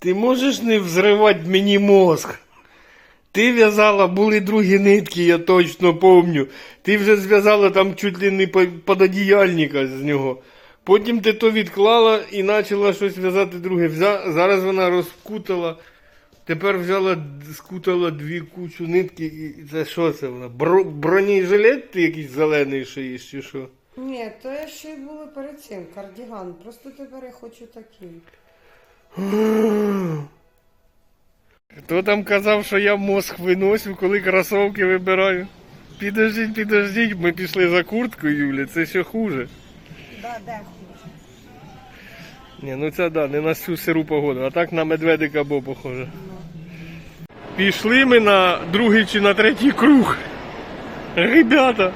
Ти можеш не взривати мені мозг? Ти в'язала, були другі нитки, я точно помню. Ти вже зв'язала там чуть ли не по- пододіяльника з нього. Потім ти то відклала і почала щось в'язати друге. Взя... Зараз вона розкутала. Тепер взяла, скутала дві кучу нитки. І це що це вона? Бро... Бронежилет ти якийсь зелений шиєш чи що? Ні, то я ще й були перед цим кардіган. Просто тепер я хочу такий. Хто там казав, що я мозг виносю, коли кросовки вибираю? Підождіть, підождіть, ми пішли за курткою, Юля, це ще хуже. Да? Ні, ну це да, не на всю сиру погоду, а так на медведика Бо похоже. Пішли ми на другий чи на третій круг. Ребята.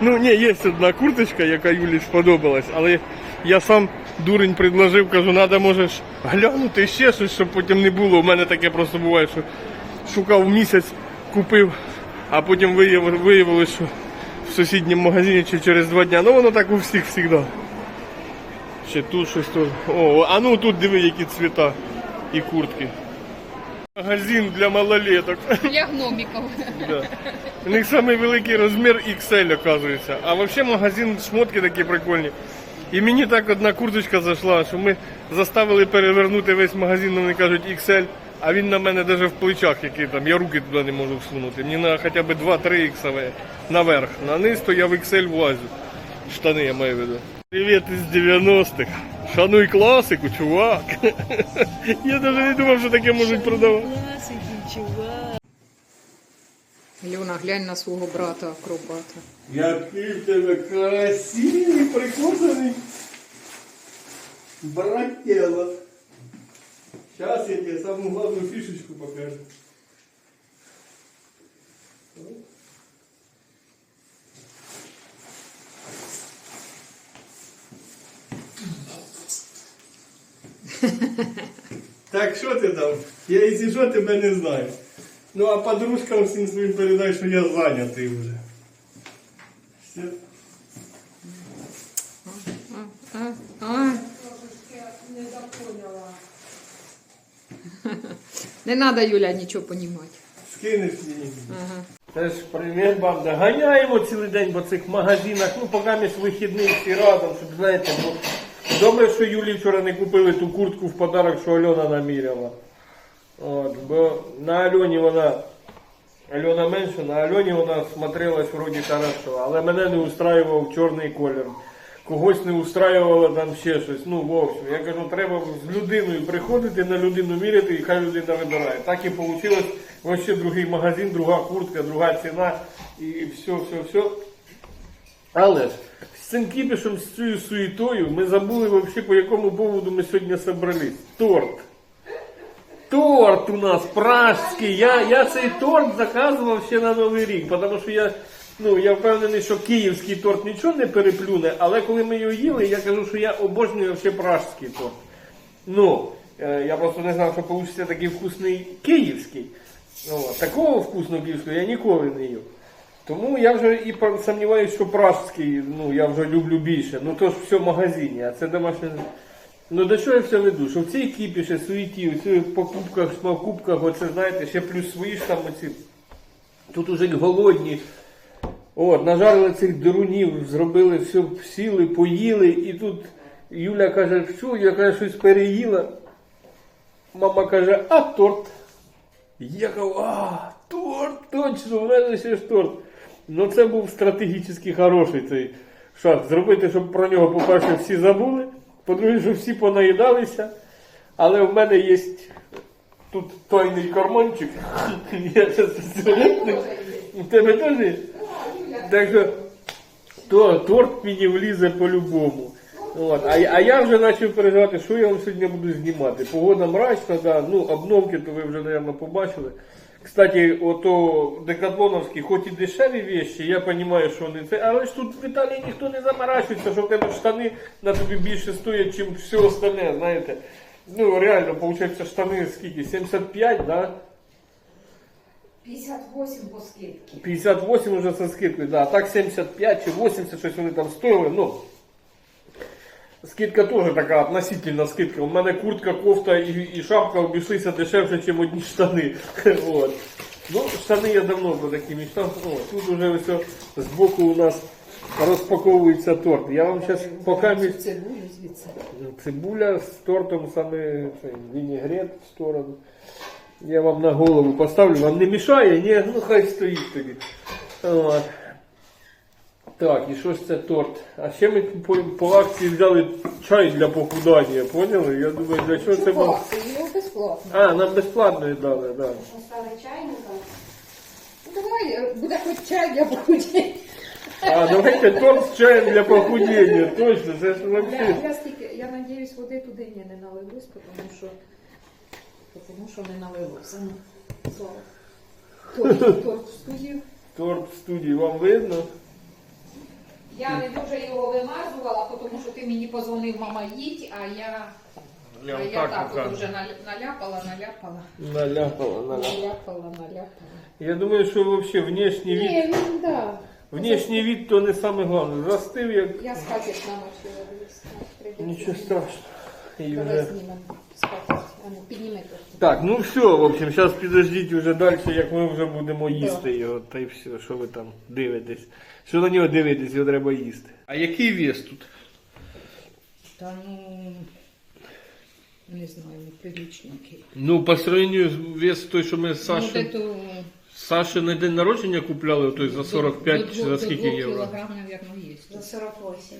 Ну ні, є одна курточка, яка Юлі сподобалась, але я сам дурень предложив, кажу, треба може ж глянути ще щось, щоб потім не було. У мене таке просто буває, що шукав місяць, купив, а потім вияв- виявилось, що в сусідньому магазині чи через два дня. Ну воно так у всіх завжди. Ще тут щось тут. О, а ну тут диви, які цвіта і куртки. Магазин для малолеток. Для гномиков. Да. У них самий великий розмір XL, оказується. А взагалі магазин шмотки такі прикольні. І мені так одна курточка зайшла, що ми заставили перевернути весь магазин, вони кажуть XL, а він на мене навіть в плечах, який там, я руки туди не можу всунути. Мені на хоча б 2-3 іксове наверх. На низ, то я в XL влазю. Штани я маю в виду. Привіт із 90-х. Шануй класику, чувак. Я навіть не думав, що таке можуть продавати. Льона, глянь на свого брата акробата. Який в тебе красивий, прикольний брателло. Сейчас я тебе самую главную фишечку покажу. Так, що ти там? Я, якщо що, тебе не знаю. Ну, а подружкам всім своїм передай, що я зайнятий вже. Все. Не треба, Юля, нічого понімати. Скинеш мені. Ага. Це ж привіт, банда. Ганяємо цілий день по цих магазинах. Ну, поки ми вихідний всі разом, щоб знаєте, бо добре, що Юлі вчора не купили ту куртку в подарок, що Альона наміряла. От, бо на Альоні вона. Альона менше, на Альоні вона смотрелась вроді хорошо, але мене не устраював чорний колір. Когось не устраювало там ще щось. Ну, в общем, я кажу, треба з людиною приходити, на людину міряти, і хай людина вибирає. Так і вийшло. Вообще другий магазин, друга куртка, друга ціна і все, все, все. Але ж з цим кіпішем, з цією суєтою, ми забули вообще, по якому поводу ми сьогодні зібрались. Торт. Торт у нас пражський. Я, я цей торт заказував ще на Новий рік, тому що я, ну, я впевнений, що київський торт нічого не переплюне, але коли ми його їли, я кажу, що я обожнюю ще пражський торт. Ну, е, я просто не знав, що вийде такий вкусний київський. От, такого вкусного київського я ніколи не їв. Тому я вже і сумніваюся, що пражський, ну я вже люблю більше. Ну то ж все в магазині, а це домашнє. Ну до чого я все веду? Що в цій кіпіші, суеті, у цих покупках, покупках, оце знаєте, ще плюс свої ж там оці. Тут уже голодні. От, нажарили цих дурунів, зробили все, сіли, поїли, і тут Юля каже, що, я каже, щось переїла. Мама каже, а торт. Я кажу, а, торт, точно, в мене ще ж торт. Ну це був стратегічно хороший цей шаг. Зробити, щоб про нього, по-перше, всі забули, по-друге, щоб всі понаїдалися. Але в мене є тут тайний карманчик. Я це- У тебе теж? Так що то, торт мені влізе по-любому. От. А, а я вже почав переживати, що я вам сьогодні буду знімати. Погода мрачна, да. ну обновки то ви вже, мабуть, побачили. Кстати, ото декатлоновські, хоч і дешеві вещи, я розумію, що вони це, але ж тут в Італії ніхто не заморачується, що в тебе штани на тобі більше стоять, ніж все остальне, знаєте. Ну, реально, виходить, штани скільки? 75, да? 58 по скидці. 58 уже со скидкою, да. А так 75 чи 80 щось вони там стоїли. Ну, скидка теж така относительна скидка. У мене куртка, кофта і, і шапка обійшлися дешевше, ніж одні штани. От. Ну, штани я давно про такі мечтав. О, тут уже все збоку у нас розпаковується торт. Я вам зараз звідси. цибуля з тортом, саме цей, вінігрет в сторону. Я вам на голову поставлю. Вам не мішає? Ні, ну хай стоїть тоді. От. Так, і що ж це торт? А ще ми по, по акції взяли чай для похудання, поняли? Я думаю, для чого це вам. Це його безплатно. А, нам безплатно дали, так. Да. Поставили чайника. Ну, давай, буде хоч чай для похудіння. А, давайте торт з чаєм для похудіння. Точно, це ж вообще. Я, я, стільки, я надіюсь, води туди ні, не налилось, тому що, тому що не налилося. Ну, слава. Торт, торт в студію. Торт в студії вам видно? Я не дуже його вимазувала, тому що ти мені позвонив, мама, їдь, а я, Я а вам я так так от вже наляпала, наляпала, Наляпала, наляпала. наляпала, наляпала. Я думаю, що вообще внешній вид, Ні, ну да. внешній вид то не саме головне. Застив як Я скатерть намочила. на, прийдеться. нічого страшного. І вже... знімемо скатерть. А підніми. Так, ну все, в общем, зараз підождіть уже далі, як ми вже будемо їсти його, та й все, що ви там дивитесь. Що на нього дивитесь, його треба їсти. А який вес тут? Та ну, не знаю, неприличненький. Ну, по сравнению з вес той, що ми з Ну, Саші, дето Саші на день народження купляли, той за 45 чи за скільки євро? кілограм, мабуть, є. За 48.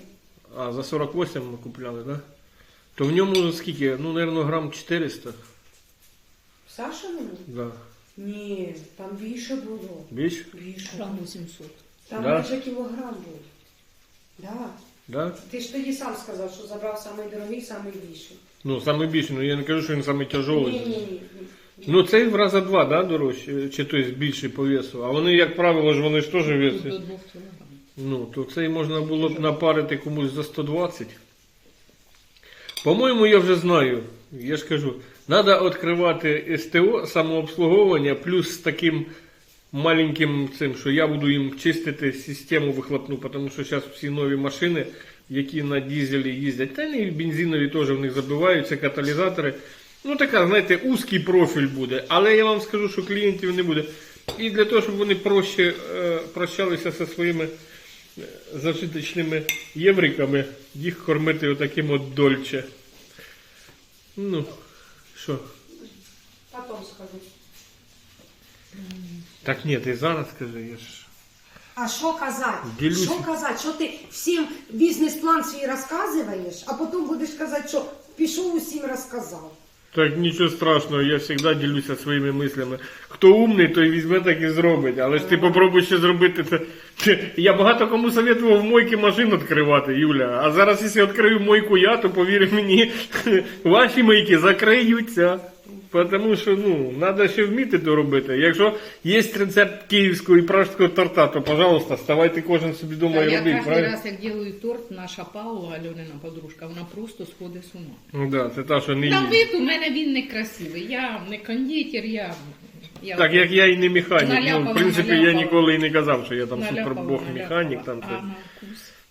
А, за 48 ми купляли, так? Да? То в ньому скільки? Ну, мабуть, грам 400. Сашиному? Да. Ні, там більше було. Більш? Більше. Грам 800. Там Да? майже кілограм був. Да. Да? Ти ж тоді сам сказав, що забрав самий дорогий, самий більший. Ну, саме більше, ну я не кажу, що він саме тяжелий. Ні, ні, ні. Ну, цей в рази два, да, дорожче, чи тобто більший по весу. А вони, як правило, ж вони ж теж До. 2 кілограм. Ну, то цей можна було б напарити комусь за 120. По-моєму, я вже знаю. Я ж кажу, треба відкривати СТО самообслуговування плюс з таким маленьким цим, що я буду їм чистити систему вихлопну, тому що зараз всі нові машини, які на дізелі їздять, та й бензинові теж в них забиваються каталізатори. Ну, така, знаєте, узкий профіль буде, але я вам скажу, що клієнтів не буде. І для того, щоб вони проще е, прощалися зі своїми зажиточними євриками, їх кормити отаким от дольче. Ну, що? Потім скажу. Так ні, ти зараз скажи, я ж. А що казати? Що казати? Що ти всім бізнес-план свій розказуєш, а потім будеш казати, що пішов усім розказав. Так нічого страшного, я завжди ділюся своїми мислями. Хто умний, той візьме так і зробить. Але ж ти попробуй ще зробити це. Я багато кому советував мойки машин відкривати, Юля. А зараз, якщо відкрию мойку я, то повір мені, ваші мийки закриються. Тому що ну, треба ще вміти то робити. Якщо є рецепт київського і пражського торта, то, пожалуйста, ставайте кожен собі вдома Та і я робіть, кожен правильно? раз, як ділаю торт, наша Паула, Альонина подружка, вона просто сходить з ума. Ну да, це та, що не На вид у мене він не красивий. Я не кондитер, я. я Так як я і не механік. Ну, в принципі, я ніколи і не казав, що я там супербог механік. Там наляпала, це. а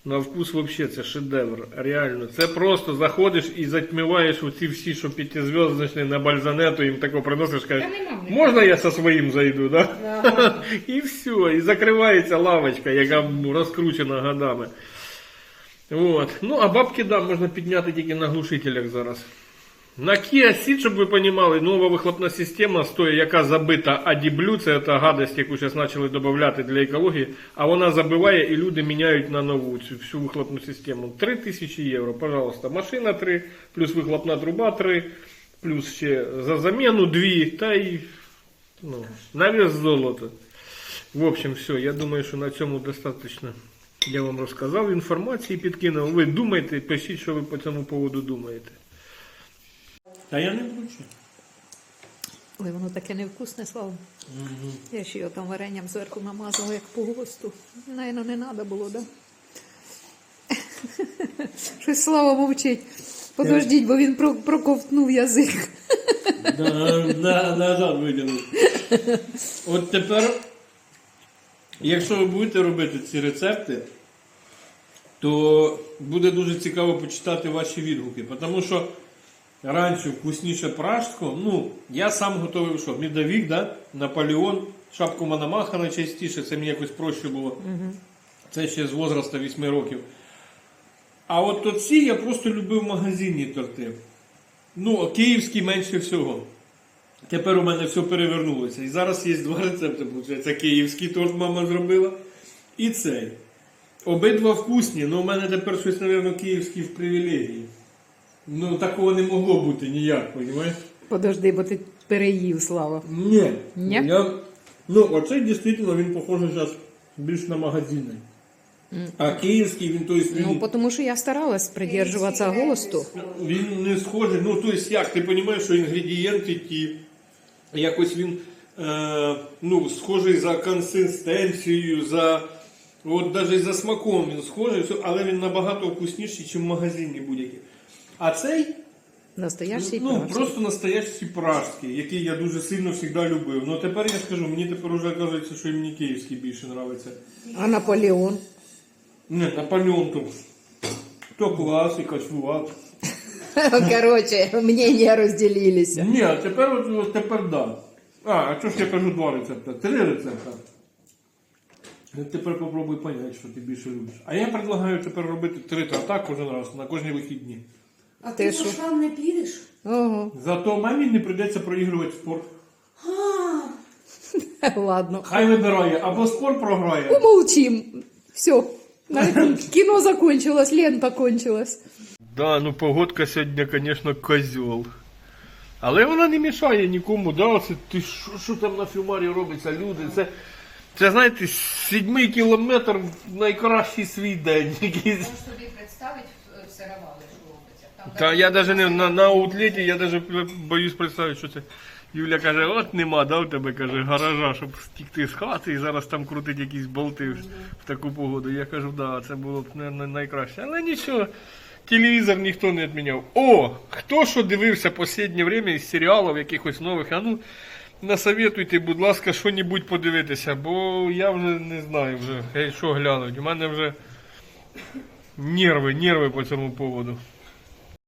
на вкус. взагалі вообще це шедевр. Реально. Це просто заходиш і затьмиваєш оці всі, що п'ятизв'язочні на бальзанету, їм тако приносиш, кажеш, можна я со своїм зайду, да? і все, і закривається лавочка, яка розкручена годами. От. Ну, а бабки, да, можна підняти тільки на глушителях зараз. На Kia Ceed, щоб ви розуміли, нова вихлопна система стоїть, яка забита адіблю, це та гадость, яку зараз почали додати для екології, а вона забиває і люди міняють на нову цю всю вихлопну систему. 3 тисячі євро, пожалуйста. Машина 3, плюс вихлопна труба 3, плюс ще за заміну 2, та й ну, на вес золото. В общем, все, я думаю, що на цьому достатньо. Я вам розказав інформації, підкинув. Ви думайте, пишіть, що ви по цьому поводу думаєте. Та я не вручу. Ой, воно таке невкусне, слава. Я ще його там варенням зверху намазала, як по госту. Наверно, не треба було, да? Щось слава мовчить. Подождіть, бо він про- проковтнув язик. На, назад витягнув. От тепер, якщо ви будете робити ці рецепти, то буде дуже цікаво почитати ваші відгуки. Тому що раніше вкусніше пражського, ну, я сам готовий що? Медовик, да? Наполеон, шапку Мономаха найчастіше, це мені якось проще було. Це ще з возраста 8 років. А от оці я просто любив магазинні торти. Ну, київські менше всього. Тепер у мене все перевернулося. І зараз є два рецепти. Це київський торт мама зробила. І цей. Обидва вкусні, але у мене тепер щось, мабуть, київський в привілегії. Ну, такого не могло бути ніяк, розумієш? Подожди, бо ти переїв, Слава. Ні. Ні? Я... Ну, оцей дійсно він похожий зараз більш на магазини. А київський він, то есть, він, Ну, тому що я старалась придержуватися ГОСТу. він не схожий. Ну, то есть, як, ти розумієш, що інгредієнти ті, якось він е, ну, схожий за консистенцією, за. От навіть за смаком він схожий, але він набагато вкусніший, ніж в магазині будь-який. А цей Настоящий ну, пражський. просто настоящий пражський, який я дуже сильно завжди любив. Ну тепер я скажу, мені тепер вже кажеться, що і мені київський більше подобається. А Наполеон? Не, Наполеон тут. То класика, чувак. Короче, мнения розділилися. Ні, а тепер от, тепер да. А, а що ж я кажу два рецепти? Три рецепти. Ну, Тепер попробуй поняти, що ти більше любиш. А я предлагаю тепер робити три торта кожен раз, на кожні вихідні. А Ти ти що? по швам не підеш? Ого. Зато мамі не прийдеться проігрувати спорт. А, Ладно. Хай вибирає, або спорт програє. Помолчим. Все. Кино закончилось, лента кончилась. Да, ну погодка сьогодні, звісно, козьол. Але вона не мішає нікому, да, оце ти що, що там на фільмарі робиться, люди. Це, це знаєте, сідьмий кілометр в найкращий свій день. якийсь. Можеш собі представити в сировали, що робиться. Там Та я навіть не на, на аутлеті, я навіть боюсь представити, що це. Юля каже, от нема, да, у тебе каже, гаража, щоб стікти з хати і зараз там крутить якісь болти в, таку погоду. Я кажу, да, це було б наверное, найкраще. Але нічого, телевізор ніхто не відміняв. О, хто що дивився останнє время із серіалів якихось нових, а ну насоветуйте, будь ласка, що-небудь подивитися, бо я вже не знаю вже, е, що глянуть. У мене вже нерви, нерви по цьому поводу.